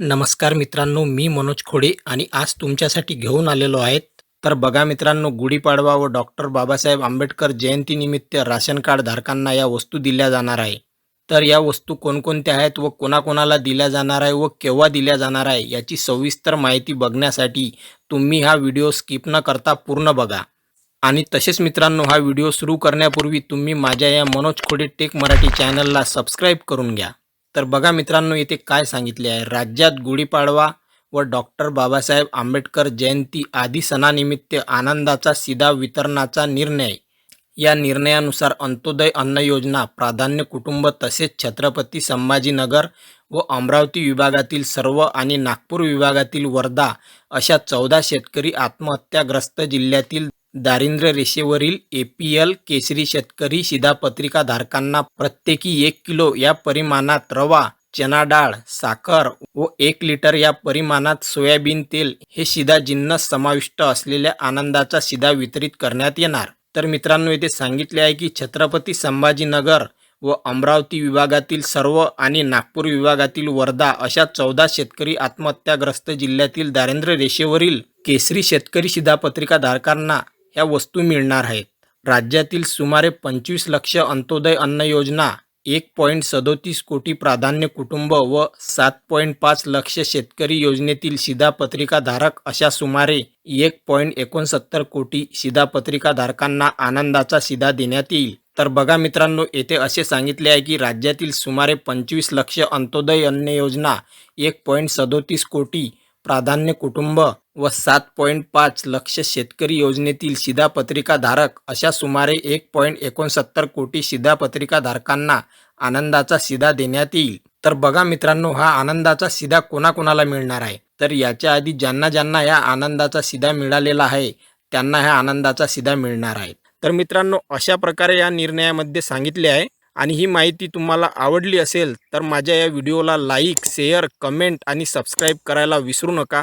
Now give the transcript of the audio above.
नमस्कार मित्रांनो मी मनोज खोडे आणि आज तुमच्यासाठी घेऊन आलेलो आहेत. तर बघा मित्रांनो गुढीपाडवा व डॉक्टर बाबासाहेब आंबेडकर जयंतीनिमित्त राशन कार्ड धारकांना या वस्तू दिल्या जाणार आहे. तर या वस्तू कोणकोणत्या आहेत व कोणाकोणाला दिल्या जाणार आहे व केव्हा दिल्या जाणार आहे याची सविस्तर माहिती बघण्यासाठी तुम्ही हा व्हिडिओ स्किप न करता पूर्ण बघा. आणि तसेच मित्रांनो हा व्हिडिओ सुरू करण्यापूर्वी तुम्ही माझ्या या मनोज खोडे टेक मराठी चॅनलला सबस्क्राईब करून घ्या. तर बघा मित्रांनो येथे काय सांगितले आहे. राज्यात गुढीपाडवा व डॉक्टर बाबासाहेब आंबेडकर जयंती आदी सणानिमित्त आनंदाचा सीधा वितरणाचा निर्णय. या निर्णयानुसार अंत्योदय अन्न योजना प्राधान्य कुटुंब तसेच छत्रपती संभाजीनगर व अमरावती विभागातील सर्व आणि नागपूर विभागातील वर्धा अशा चौदा शेतकरी आत्महत्याग्रस्त जिल्ह्यातील दारिद्र्य रेषेवरील ए पी एल केसरी शेतकरी शिधापत्रिका धारकांना प्रत्येकी एक किलो या परिमाणात रवा चना डाळ साखर व एक लिटर या परिमाणात सोयाबीन तेल हे शिधा जिन्नस समाविष्ट असलेल्या आनंदाचा शिधा वितरित करण्यात येणार. तर मित्रांनो येथे सांगितले आहे की छत्रपती संभाजीनगर व अमरावती विभागातील सर्व आणि नागपूर विभागातील वर्धा अशा चौदा शेतकरी आत्महत्याग्रस्त जिल्ह्यातील दारिद्र्य रेषेवरील केसरी शेतकरी शिधापत्रिका या वस्तू मिळणार आहेत. राज्यातील सुमारे पंचवीस लक्ष अंत्योदय अन्न योजना एक पॉईंट सदोतीस कोटी प्राधान्य कुटुंब व सात पॉईंट पाच लक्ष शेतकरी योजनेतील सिधापत्रिकाधारक अशा सुमारे एक पॉईंट एकोणसत्तर कोटी सिधापत्रिकाधारकांना आनंदाचा शिधा देण्यात येईल. तर बघा मित्रांनो येथे असे सांगितले आहे की राज्यातील सुमारे पंचवीस लक्ष अंत्योदय अन्न योजना एक पॉईंट सदोतीस कोटी प्राधान्य कुटुंब व सात पॉईंट पाच लक्ष शेतकरी योजनेतील शिधापत्रिकाधारक अशा सुमारे एक पॉईंट एकोणसत्तर कोटी शिधापत्रिकाधारकांना आनंदाचा शिधा देण्यात येईल. तर बघा मित्रांनो हा आनंदाचा शिधा कोणाकोणाला मिळणार आहे? तर याच्या आधी ज्यांना ज्यांना ह्या आनंदाचा शिधा मिळालेला आहे त्यांना ह्या आनंदाचा शिधा मिळणार आहे. तर मित्रांनो अशा प्रकारे या निर्णयामध्ये सांगितले आहे. आणि ही माहिती तुम्हाला आवडली असेल तर माझ्या या व्हिडिओला लाईक शेअर कमेंट आणि सबस्क्राईब करायला विसरू नका.